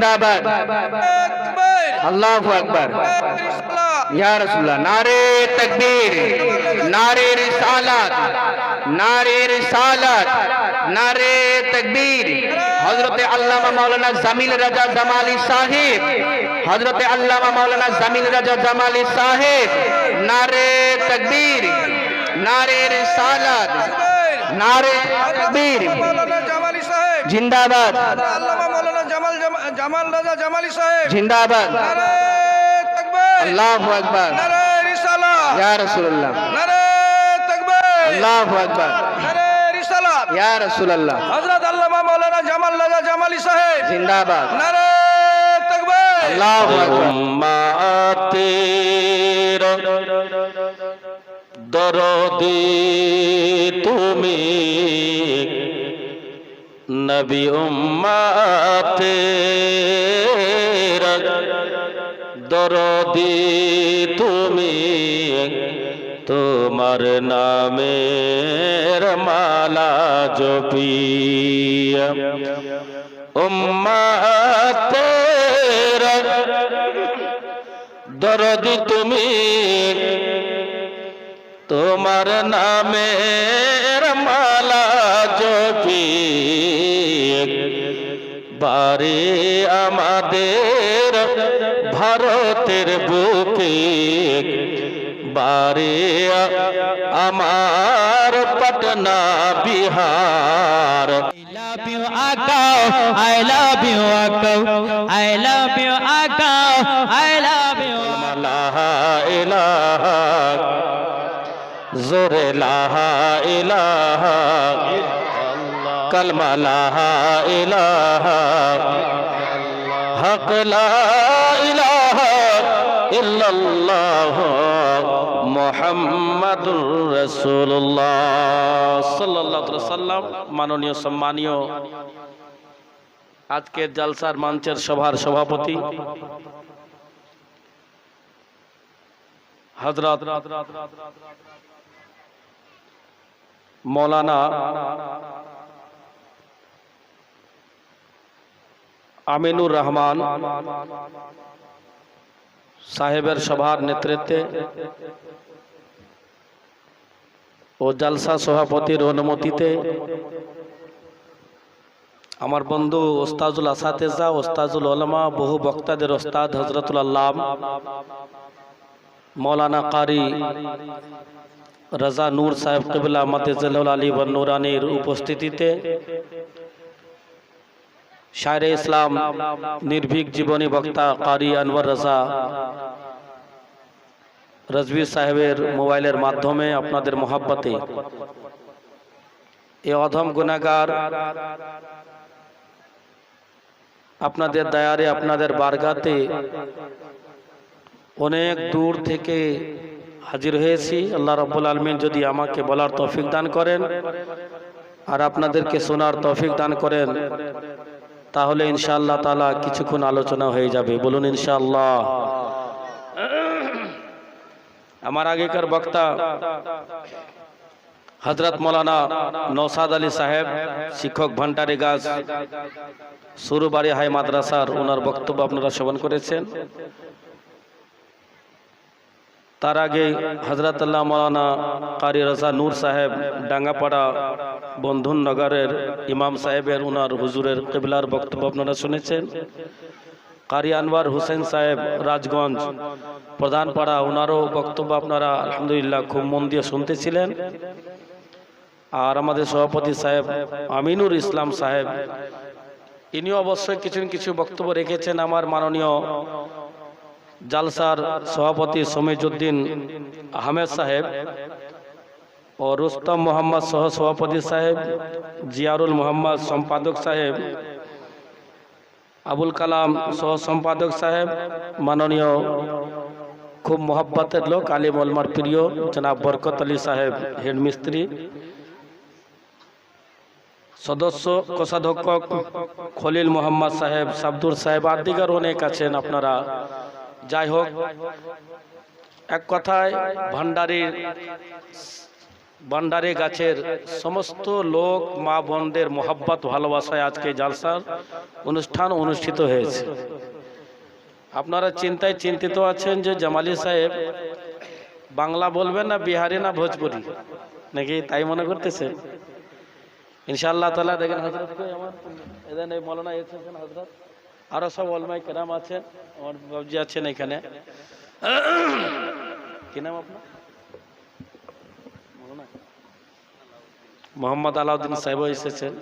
জিন্দাবাদ আল্লাহু আকবার ইয়া রাসূলুল্লাহ নারে তাকবীর নারে রিসালাত নারে রিসালাত নারে তাকবীর হযরত আল্লামা মাওলানা জামিল রাজা জামালি সাহেব হযরত আল্লামা মাওলানা জামিল রাজা জামালি সাহেব নারে তাকবীর নারে রিসালাত নারে সাহেব। জিন্দাবাদ। আল্লামা মৌলানা জামাল জামা- জামাল রাজা জামালি সাহেব। জিন্দাবাদ। নারে তাকবীর। আল্লাহু আকবার। নারে রিসালাত। ইয়া রাসূলুল্লাহ। নারে তাকবীর। আল্লাহু আকবার। নারে রিসালাত। ইয়া রাসূলুল্লাহ। হযরত আল্লামা মৌলানা জামাল রাজা জামালি সাহেব। জিন্দাবাদ। নারে তাকবীর। আল্লাহু আকবার। উম্মাতের দরদি। তুমি নবী উম্মাতের দরদি তুমি তোমার নামের মালা জপিয়া উম্মাতের দরদি তুমি তোমার নামের মালা জপি বারে আমাদের ভারতের বুকে বারে আমার Patna Bihar you, Akao. I love you, Akao. I love জোরে লাহা ইলাহা, কলমা লাহা ইলাহা, হক লা ইলাহা ইল্লাল্লাহ মুহাম্মাদুর রাসূলুল্লাহ। সাল্লাল্লাহু আলাইহি সাল্লাম মাননীয়, সম্মানীয়, আজকের জালসার মঞ্চের সভার সভাপতি হজরত মৌলানা আমিনুর রহমান সাহেবের সভার নেতৃত্বে ও জালসা সভাপতির অনুমতিতে আমার বন্ধু ওস্তাজুল আসাতেজা, ওস্তাজুল ওলামা, বহু বক্তাদের ওস্তাদ হজরতুল আল্লাহ মৌলানা কারি রাজা নূর সাহেব কবিলা মতেজুল আলী নুরানির উপস্থিতিতে শায়রে ইসলাম নির্ভীক জীবনী বক্তা কারি আনওয়ার রাজা রজবি সাহেবের মোবাইলের মাধ্যমে আপনাদের মহাব্বতে। এ অধম গুণাগার আপনাদের দায়ারে আপনাদের বারগাতে অনেক দূর থেকে হাজির হয়েছি। আল্লাহ রব্বুল আলমিন যদি আমাকে বলার তৌফিক দান করেন আর আপনাদেরকে শোনার তৌফিক দান করেন, তাহলে ইনশাআল্লাহ তালা কিছুক্ষণ আলোচনা হয়ে যাবে। বলুন ইনশাআল্লাহ। আমার আগেকার বক্তা হজরত মৌলানা নৌসাদ আলী সাহেব, শিক্ষক ভান্ডারি গাছ, সুরুবাড়ি হাই মাদ্রাসার ওনার বক্তব্য আপনারা শ্রবণ করেছেন। তার আগে হজরত আল্লাহ মৌলানা কারি রাজা নূর সাহেব ডাঙ্গাপাড়া বন্ধন নগরের ইমাম সাহেবের ওনার হুজুরের কেবলার বক্তব্য আপনারা শুনেছেন। কারি আনওয়ার হোসেন সাহেব রাজগঞ্জ প্রধানপাড়া ওনারও বক্তব্য আপনারা আলহামদুলিল্লাহ খুব মন দিয়ে শুনতেছিলেন। আর আমাদের সভাপতি সাহেব আমিনুর ইসলাম সাহেব ইনি অবশ্যই কিছু কিছু বক্তব্য রেখেছেন আমার মাননীয় জালসার সভাপতি সমিজুদ্দিন আহমেদ সাহেব ও রুস্তম মোহাম্মদ সহ সভাপতি সাহেব জিয়ারুল মোহাম্মদ সম্পাদক সাহেব, আবুল কালাম সহ সম্পাদক সাহেব, মাননীয় খুব মোহাব্বতের লোক আলিম ওলমার প্রিয় জনাব বরকত আলী সাহেব হেডমিস্ত্রি সদস্য, কোষাধ্যক্ষ খলিল মোহাম্মদ সাহেব, সাবদুর সাহেব আর দিগার অনেক আছেন আপনারা। যাই হোক এক কথায় ভান্ডারির ভান্ডারে গাছের সমস্ত লোক মা বোনদের মোহাব্বত, ভালোবাসায় আজকে জালসার অনুষ্ঠান অনুষ্ঠিত হয়েছে। আপনারা চিন্তায় চিন্তিত আছেন যে জামালি সাহেব বাংলা বলবেন না বিহারি না ভোজপুরি? নাকি তাই মনে করতেছে ইনশাআল্লাহ তালা দেখেন হজরত এই মৌলানা এসেছেন হজরত আরও সব অলমাই কেরাম আছেন, আমার বাবজি আছেন এখানে। কি নাম আপনার? মোহাম্মদ আলাউদ্দিন সাহেব এসেছেন।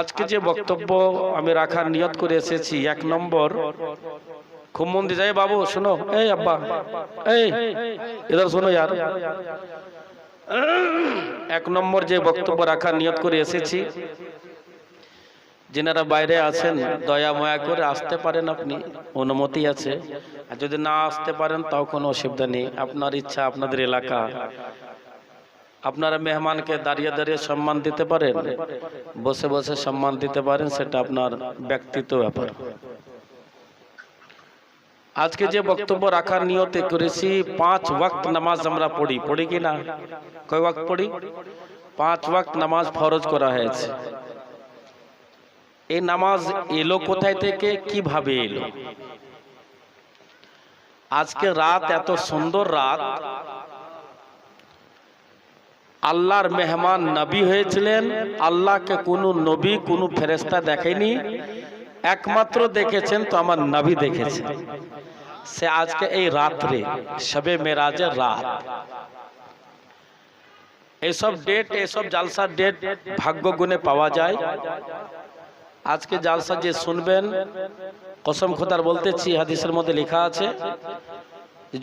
আজকে যে বক্তব্য আমি রাখার নিয়ত করে এসেছি, এক নম্বর, খুব মন দিয়ে যায় বাবু, শোনো। এই আব্বা, এই এদের শোনো यार এক নম্বর যে বক্তব্য রাখার নিয়ত করে এসেছি যেনারা বাইরে আছেন, দয়া, ময়া করে আসতে পারেন আপনি, অনুমতি আছে। আর যদি না আসতে পারেন, তাও কোনো অসুবিধা নেই। আপনার ইচ্ছা, আপনাদের এলাকা। আপনারা মেহমানকে দাঁড়িয়ে দাঁড়িয়ে সম্মান দিতে পারেন, বসে বসে সম্মান দিতে পারেন, সেটা আপনার ব্যক্তিত্ব ব্যাপার। আজকে যে বক্তব্য রাখার নিয়তে করেছি, পাঁচ ওয়াক্ত নামাজ আমরা পড়ি। পড়ি কি না? কয় ওয়াক্ত পড়ি? পাঁচ ওয়াক্ত নামাজ ফরজ করা হয়েছে। এই নামাজ এলো কোথায় থেকে? কীভাবে এলো? আজকে রাত এত সুন্দর রাত। আল্লাহর মেহমান নবী হয়েছিলেন। আল্লাহকে কোনো নবী, কোনো ফেরেস্তা দেখেনি। একমাত্র দেখেছেন তো আমার নবী দেখেছেন সে আজকে এই রাত্রে সবে মেরাজের রাত। এইসব ডেট এইসব জালসার ডেট ভাগ্য গুণে পাওয়া যায়। আজকে জালসা যে শুনবেন, কসম খোদার বলতেছি, হাদিসের মধ্যে লেখা আছে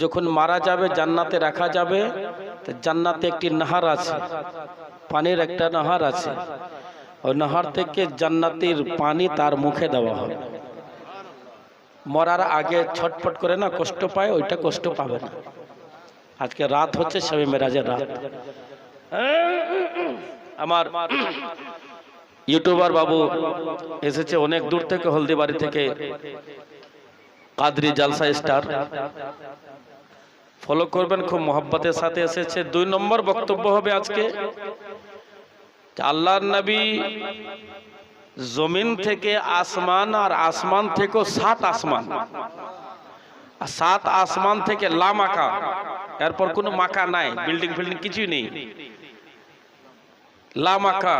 যখন মারা যাবে, জান্নাতে রাখা যাবে জান্নাতে একটি নাহার আছে, পানির একটা নাহার আছে। ওই নাহার থেকে জান্নাতের পানি তার মুখে দেওয়া হবে। মরার আগে ছটফট করে না, কষ্ট পায়, ওইটা কষ্ট পাবে না। আজকে রাত হচ্ছে সবে মেরাজের রাত। আমার ইউটিউবার বাবু এসেছে অনেক দূর থেকে, হলদিবাড়ি থেকে। কাদরি জালসা স্টার। ফলো করবেন, খুব মোহাব্বতের সাথে এসেছে। দুই নম্বর বক্তব্য হবে আজকে। যে আল্লাহর নবী জমিন থেকে আসমান আর আসমান থেকেও সাত আসমান। আর সাত আসমান থেকে লা লামাকা এরপর কোনো মাকা নাই, বিল্ডিং ফিল্ডিং কিছুই নেই। লামাকা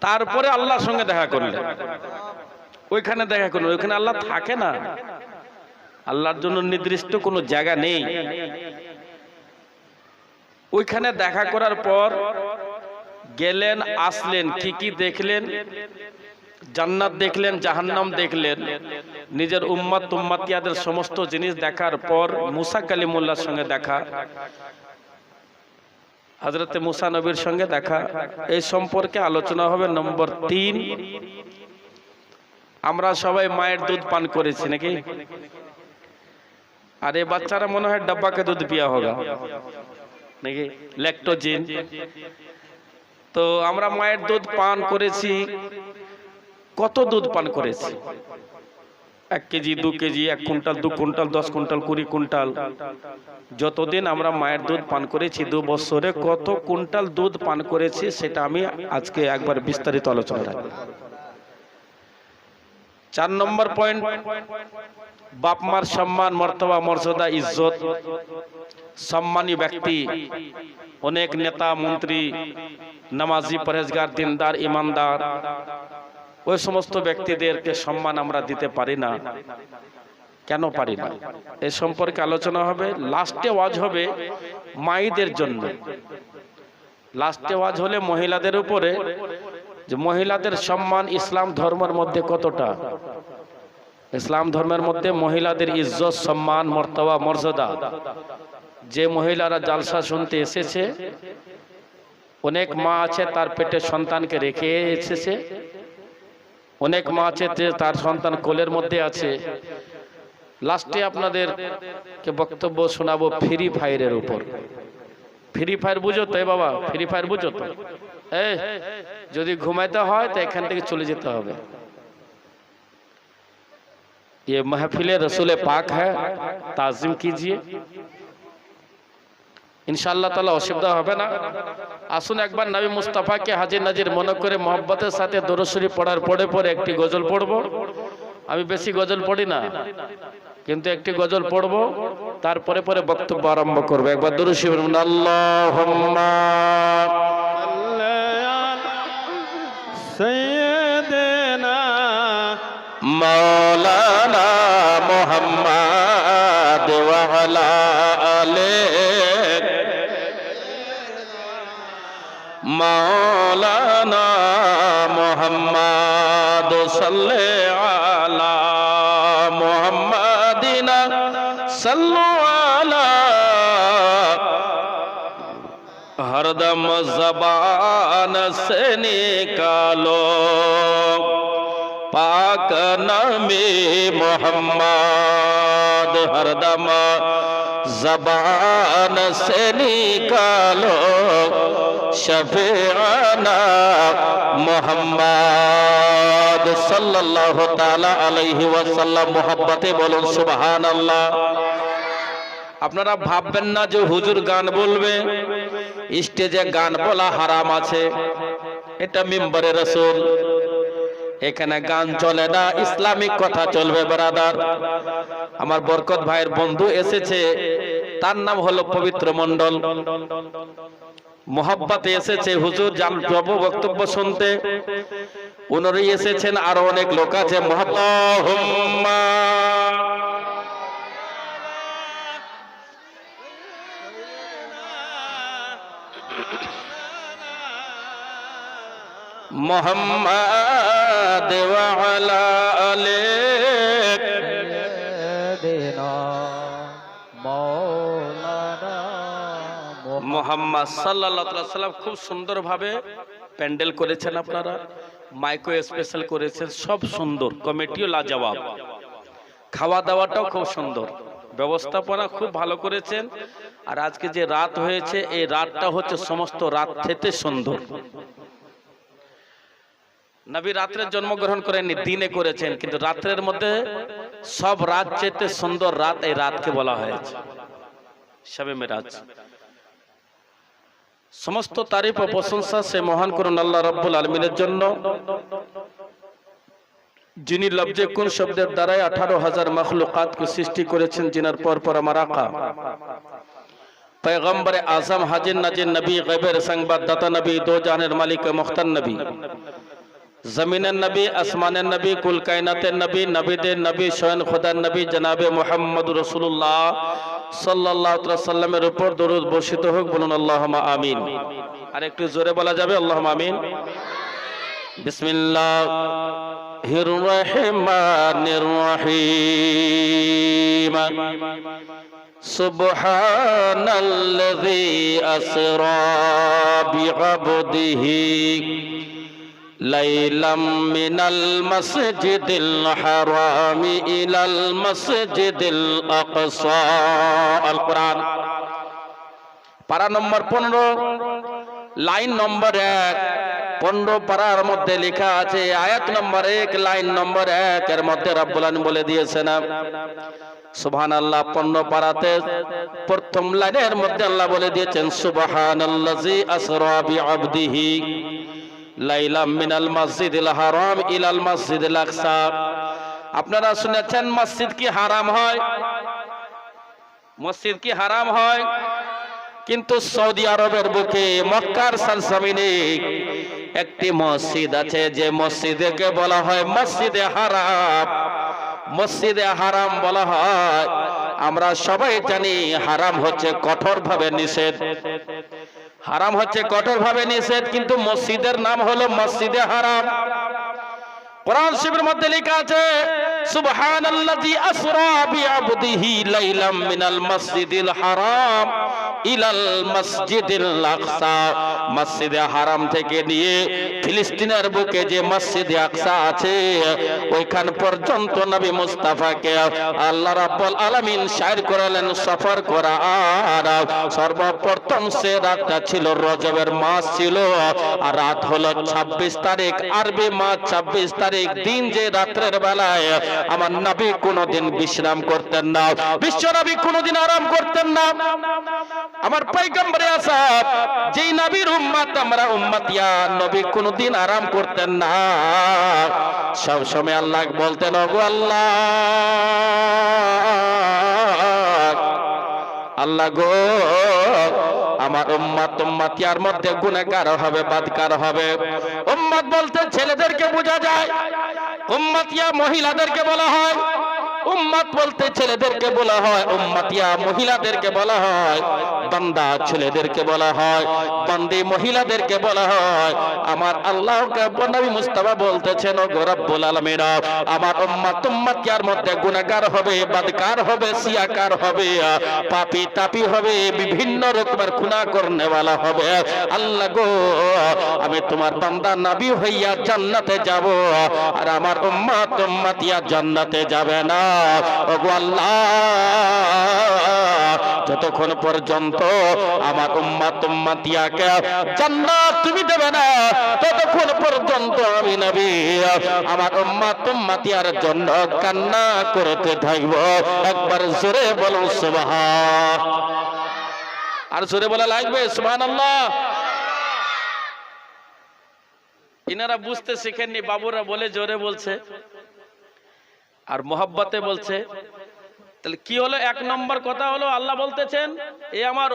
তারপরে আল্লাহর সঙ্গে দেখা করলেন ওইখানে দেখা করলেন ওইখানে আল্লাহ থাকে না। আল্লাহর জন্য নির্দিষ্ট কোনো জায়গা নেই। ওইখানে দেখা করার পর গেলেন, আসলেন কি কি দেখলেন, জান্নাত দেখলেন, জাহান্নাম দেখলেন। নিজের উম্মাত তুম্মাতিয়াদের সমস্ত জিনিস দেখার পর মুসা কালিমুল্লার সঙ্গে দেখা। হজরতে মুসা নবীর সঙ্গে দেখা। এই সম্পর্কে আলোচনা হবে নম্বর তিন। আমরা সবাই মায়ের দুধ পান করেছি নাকি? আর এই বাচ্চারা মনে হয় ডাব্বাকে দুধ পিয়া হবে নাকি? ল্যাক্টোজিন। তো আমরা মায়ের দুধ পান করেছি। কত দুধ পান করেছি? এক কেজি, দু কেজি, এক কুইন্টাল, দু কুইন্টাল, দশ কুইন্টাল, কুড়ি কুইন্টাল। যতদিন আমরা মায়ের দুধ পান করেছি দু বছরে, কত কুইন্টাল দুধ পান করেছি সেটা আমি আজকে একবার বিস্তারিত আলোচনা রাখব। চার নম্বর পয়েন্ট, বাপ মার সম্মান, মর্তবা, মর্যাদা, ইজ্জত। সম্মানী ব্যক্তি, অনেক নেতা, মন্ত্রী, নামাজি পরেজগার দিনদার, ইমানদার। ওই সমস্ত ব্যক্তিদেরকে সম্মান আমরা দিতে পারি না। কেন পারি না? এ সম্পর্কে আলোচনা হবে। লাস্টে ওয়াজ হবে মাইদের জন্য। লাস্টে ওয়াজ হলে মহিলাদের উপরে। যে মহিলাদের সম্মান ইসলাম ধর্মের মধ্যে কতটা? ইসলাম ধর্মের মধ্যে মহিলাদের ইজ্জত, সম্মান, মর্তবা, মর্যাদা। যে মহিলারা জালসা শুনতে এসেছে, অনেক মা আছে, তার পেটে সন্তানকে রেখে এসেছে। অনেক মা আছে যে তার সন্তান কোলের মধ্যে আছে লাস্টে আপনাদের কে বক্তব্য শোনাবো ফ্রি ফায়ারের উপর ফ্রি ফায়ার বুঝো তো এ বাবা ফ্রি ফায়ার বুঝো তো এই যদি ঘুমাইতে হয় তো এখান থেকে চলে যেতে হবে ये महफिल रसूल पाक है ताजिम कीजिए ইনশাআল্লাহ তালা অসুবিধা হবে না। আসুন একবার নবী মুস্তাফাকে হাজির নাজির মনে করে মোহব্বতের সাথে দরশরী পড়ার পরে পরে একটি গজল পড়ব। আমি বেশি গজল পড়ি না কিন্তু একটি গজল পড়ব তারপরে পরে বক্তব্য আরম্ভ করব। একবার দরশী বলুন আল্লাহ মৌলানা মোহাম্মদ ওয়ালা আলে مولانا محمد صل على محمدنا صلوا على ہر دم زبان سے نکالو পাক नमे मोहम्मद हरदम जबान से निकालो शफेआना মোহাম্মদ সাল্লাল্লাহু তাআলা আলাইহি ওয়াসাল্লাম মোহাব্বতে বলুন সুবহানাল্লাহ। আপনারা ভাববেন না যে হুজুর গান বলবে, স্টেজে গান বলা হারাম আছে, এটা মিম্বরে রাসূল। এখানে গান চলে না, ইসলামিক কথা চলবে ব্রাদার আমার বরকত ভাইয়ের বন্ধু এসেছে, তার নাম হলো পবিত্র মন্ডল মোহাব্বতে এসেছে, হুজুর জব বক্তব্য শুনতে। উনারই এসেছেন, আরও অনেক লোক আছে মোহাম্মদ ওয়ালা আলে। মোহাম্মদ সাল্লাল্লাহু সাল্লাম খুব সুন্দরভাবে প্যান্ডেল করেছেন আপনারা মাইক্রো স্পেশাল করেছেন সব সুন্দর কমিটিও লাজবাব। খাওয়া দাওয়াটাও খুব সুন্দর ব্যবস্থাপনা খুব ভালো করেছেন। আর আজকে যে রাত হয়েছে এই রাতটা হচ্ছে সমস্ত রাত থেকে সুন্দর। নবী রাত্রে জন্মগ্রহণ করেননি, দিনে করেছেন, কিন্তু রাত্রের মধ্যে সব রাত চেতে সুন্দর রাত এই রাতকে বলা হয়েছে। সবে মেরাজ। সমস্ত তারিফ ও প্রশংসা সে মহান করুন আল্লাহ রব্বুল আলমিনের জন্য। যিনি লব্জে কোন শব্দের দ্বারাই আঠারো হাজার মখলুকাত সৃষ্টি করেছেন, যিনার পর পর আমার আকা। پیغمبر اعظم حاجن نجن নবী غیبر سنگ بات داتا نبی دو جانر مالک জমিনের নবী, আসমানের নবী কুল কায়নাতের নবী, নবীদের নবী, স্বয়ং খোদার নবী জনাবে মোহাম্মদ রসুল্লাহ সাল্লাহ সাল্লামের উপর দরুদ বর্ষিত হোক, বলুন আল্লাহমা আমিন। আর একটু জোরে বলা যাবে আল্লাহমা আমিন। বিসমিল্লাহ হির রহমানির রহিম। সুবহানাল্লাযী আসরা বিআবদিহি। ليلا من المسجد الحرام إلى المسجد الأقصى القرآن পারা নম্বর পনেরো লাইন নম্বর এক পনেরো পাড়ার মধ্যে লেখা আছে আয়াত নম্বর এক লাইন নম্বর এক এর মধ্যে রব্বুলান বলে দিয়েছেন সুবহান আল্লাহ পণ্য পাড়াতে প্রথম লাইনের মধ্যে আল্লাহ বলে দিয়েছেন সুবহান আল্লাজি আসরা বি আবদিহি লাইলাম মিনাল মসজিদিল হারাম ইলাল মসজিদিল আকসা। আপনারা শুনেছেন মসজিদ কি হারাম হয়? মসজিদ কি হারাম হয়? কিন্তু সৌদি আরবের বুকে মক্কার সালসামিনে একটি মসজিদ আছে, যে মসজিদকে বলা হয় মসজিদে হারাম। মসজিদে হারাম বলা হয়। আমরা সবাই জানি হারাম হচ্ছে কঠোরভাবে নিষেধ। হারাম হচ্ছে, কঠোরভাবে নিষেধ, কিন্তু মসজিদের নাম হলো মসজিদে হারাম। কোরআন শিবের মধ্যে লেখা আছে সুবহানাল্লাযী আসরা বিআবদিহি লাইলাম মিনাল মাসজিদিল হারাম ইলাল মসজিদিল আকসা। মসজিদে হারাম থেকে নিয়ে ফিলিস্তিনের বুকে যে মসজিদে আকসা আছে, ওইখান পর্যন্ত নবী মুস্তাফাকে আল্লাহ রাব্বুল আলামিন শায়ের করালেন, সফর করা। আর সর্বপ্রথম সে রাতটা ছিল, রজবের মাস ছিল। আর রাত হলো 26 তারিখ, আরবি মাস 26 তারিখ, দিন যে রাত্রের বেলায় আমার নবী কোনোদিন বিশ্রাম করতেন না। বিশ্ব নবী কোনোদিন আরাম করতেন না। আমার পয়গম্বরে আসাদ, যেই নবীর উম্মত, আমরা উম্মতিয়া, নবী কোনদিন আরাম করতেন না। সব সময় আল্লাহ বলতেন, ওগো আল্লাহ আল্লাহ গো, আমার উম্মাত উম্মাতিয়ার মধ্যে গুনাহগার হবে বাদকার হবে। উম্মাত বলতে ছেলেদেরকে বোঝা যায় উম্মাতিয়া মহিলাদেরকে বলা হয়। উম্মাত বলতে ছেলেদেরকে বলা হয় উম্মাতিয়া মহিলাদেরকে বলা হয়। বান্দা ছেলেদেরকে বলা হয়, বান্দি মহিলাদেরকে বলা হয়। আমার আল্লাহকে নবী মুস্তাফা বলতেছেন ও রব্বুল আলামিন, আমার উম্মাত উম্মাতিয়ার মধ্যে গুনাহগার হবে, বাদকার হবে সিয়াকার হবে, পাপি তাপি হবে, বিভিন্ন রকমের খুনা করনেওয়ালা হবে। আল্লাহ গো, আমি তোমার বান্দা নবী হইয়া জান্নাতে যাব, আর আমার উম্মাত উম্মাতিয়া জান্নাতে যাবে না। ওগো আল্লাহ যতক্ষণ পর্যন্ত আমার উম্মাত উম্মাতিয়াকে জান্নাত তুমি দেবে না, ততক্ষণ পর্যন্ত আমি নবী, আমার উম্মাত উম্মাতিয়ার জন্য কান্না করতে থাকব। একবার জোরে বলো সুবহান। আর জোরে বলা লাগবে? সুবহানাল্লাহ। ইনারা বুঝতে শিখেননি, বাবুরা বলে জোরে বলছে। আর মোহাব্বতে বলছে তাহলে কি হলো? এক নম্বর কথা হলো, আল্লাহ বলতেছেন, এ আমার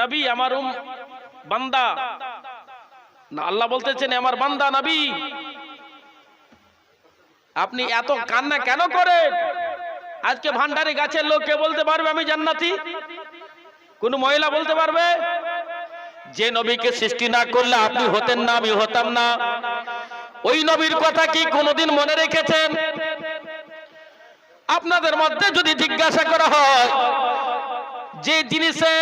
নবী, আমার উম বান্দা। না, আল্লাহ বলতেছেন আমার বান্দা নবী। আপনি এত কান্না কেন করেন? আজকে ভান্ডারি গাছের লোক কে বলতে পারবে, আমি জান্নাতি? কোন মহিলা বলতে পারবে, যে নবীকে সৃষ্টি না করলে আপনি হতেন না, আমি হতাম না। ওই নবীর কথা কি কোনোদিন মনে রেখেছেন? আপনাদের মধ্যে যদি জিজ্ঞাসা করা হয়, যে জিনিসে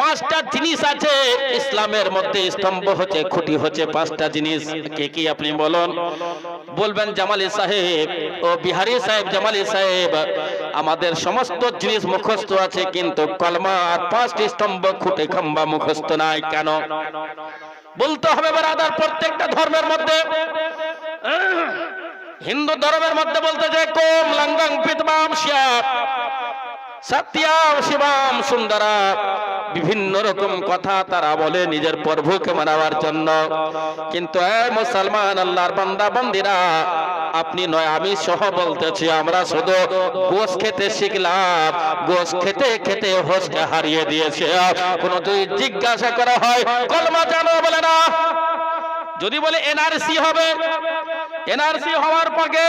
পাঁচটা জিনিস আছে, ইসলামের মধ্যে স্তম্ভ হচ্ছে, খুঁটি হচ্ছে পাঁচটা জিনিস, কে কি আপনি বলুন? বলবেন জামালি সাহেব, ও বিহারি সাহেব, জামালি সাহেব, আমাদের সমস্ত জিনিস মুখস্থ আছে, কিন্তু কলমা আর পাঁচটি স্তম্ভ, খুঁটে, খাম্বা মুখস্থ নাই, কেন? বলতে হবে বারাদার, প্রত্যেকটা ধর্মের মধ্যে। হিন্দু ধর্মের মধ্যে বলতে যে কোম লঙ্গং পিতমাম শ্যাপ সত্যাম শিবাম সুন্দরা। বিভিন্ন রকম কথা তারা বলে নিজের প্রভুকে মানাবার জন্য। কিন্তু মুসলমান আল্লাহর বান্দা, বন্দিরা, আপনি নয়, আমি সহ বলতেছি, আমরা শুধু গোস খেতে শিখলাম। গোস খেতে খেতে হোসকে হারিয়ে দিয়েছে। কোন যদি জিজ্ঞাসা করা হয়, কলমা জানো বলে না। যদি বলে এনআরসি হবে এনআরসি হওয়ার পরে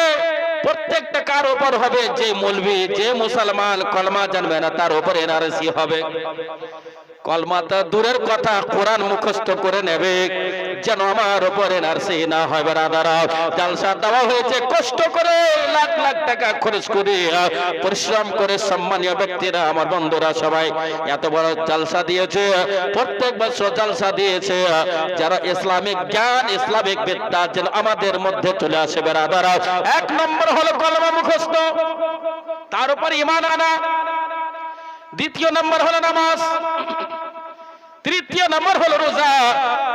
প্রত্যেকটা কার উপর হবে, যে মৌলবি, যে মুসলমান কলমা জানবে না, তার উপর এনআরসি হবে। কলমা তো দূরের কথা কোরআন মুখস্থ করে নেবে। যেন আমার উপর এনআরসি না হয় বেড়াদারা। জালসা দেওয়া হয়েছে, কষ্ট করে লাখ লাখ টাকা খরচ করে। পরিশ্রম করে সম্মানীয় ব্যক্তিরা, আমার বন্ধুরা সবাই, এত বড় জালসা দিয়েছে, প্রত্যেক বছর জালসা দিয়েছে। যারা ইসলামিক জ্ঞান, ইসলামিক বিদ্যা যেন আমাদের মধ্যে চলে আসে বেড়াদারা। এক নম্বর হলো কলমা মুখস্থ। তার উপর ইমান আনা। দ্বিতীয় নম্বর হলো নামাজ। তৃতীয় নম্বর হলো রোজা,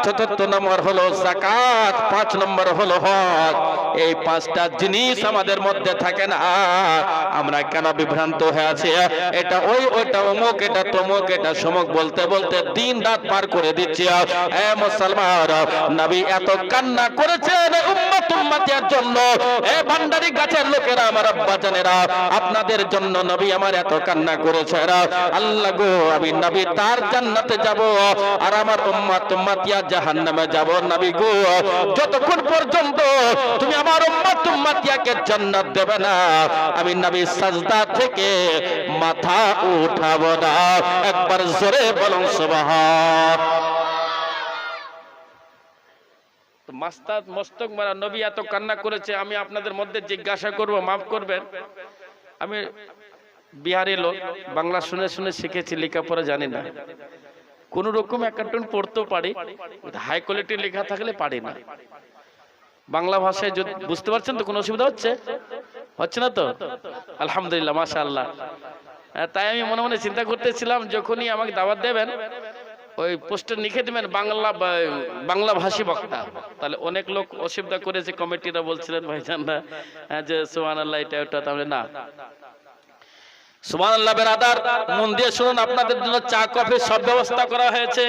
চতুর্থ নম্বর হলো জাকাত পাঁচ নম্বর হলো হজ। এই পাঁচটা জিনিস আমাদের মধ্যে থাকে না। আমরা কেন বিভ্রান্ত হয়ে আছি? এটা ওই, ওইটা অমুক, এটা তমুক, এটা সমুক বলতে বলতে দিন রাত পার করে দিচ্ছি। এ মুসলমান, নবী এত কান্না করেছেন উম্মত উম্মতের জন্য। এ ভান্ডারি গাছের লোকেরা, আমার আব্বা জানেরা, আপনাদের জন্য নবী আমার এত কান্না করেছে আল্লাহ গো, আমি নবী তার জান্নাতে যাব। আর আমার উম্মত উম্মতিয়া জাহান্নামে যাব, নবী গো, যতক্ষণ পর্যন্ত তুমি আমার উম্মত উম্মতিয়াকে জান্নাত দেবে না, আমি নবী সাজদা থেকে মাথা উঠাবো না। একবার জোরে বলুন, সুবহান। মাস্তাদ মস্তক মারা নবী এত কান্না করেছে, আমি আপনাদের মধ্যে জিজ্ঞাসা করব, মাফ করবেন। আমি বিহারি লোক, বাংলা শুনে শুনে শিখেছি, লেখাপড়া জানি না। কোন রকম একাটন পড়তেও পারি হাই কোয়ালিটি লেখা থাকলে পারি না। বাংলা ভাষায় যদি বুঝতে পারছেন তো কোনো অসুবিধা হচ্ছে? হচ্ছে না তো? আলহামদুলিল্লাহ মাশা আল্লাহ তাই আমি মনে মনে চিন্তা করতেছিলাম যখনই আমাকে দাওয়াত দেবেন ওই পোস্টার লিখে দেবেন বাংলা বাংলা ভাষী বক্তা। তাহলে অনেক লোক অসুবিধা করেছে কমিটিরা বলছিলেন ভাইজানরা হ্যাঁ, যে সোহান আল্লাহ এটা ওটা তাহলে না। সুমান আল্লাহ বেরাদার, মন দিয়ে শুনুন, আপনাদের জন্য চা, কফি সব ব্যবস্থা করা হয়েছে।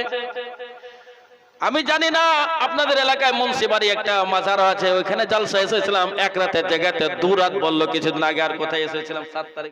আমি জানি না আপনাদের এলাকায় মুন্সিবাড়ি একটা মাজার আছে, ওইখানে জালসা এসেছিলাম, এক রাতের জায়গাতে দু রাত বলল, কিছুদিন আগে আর কোথায় এসেছিলাম, সাত তারিখ।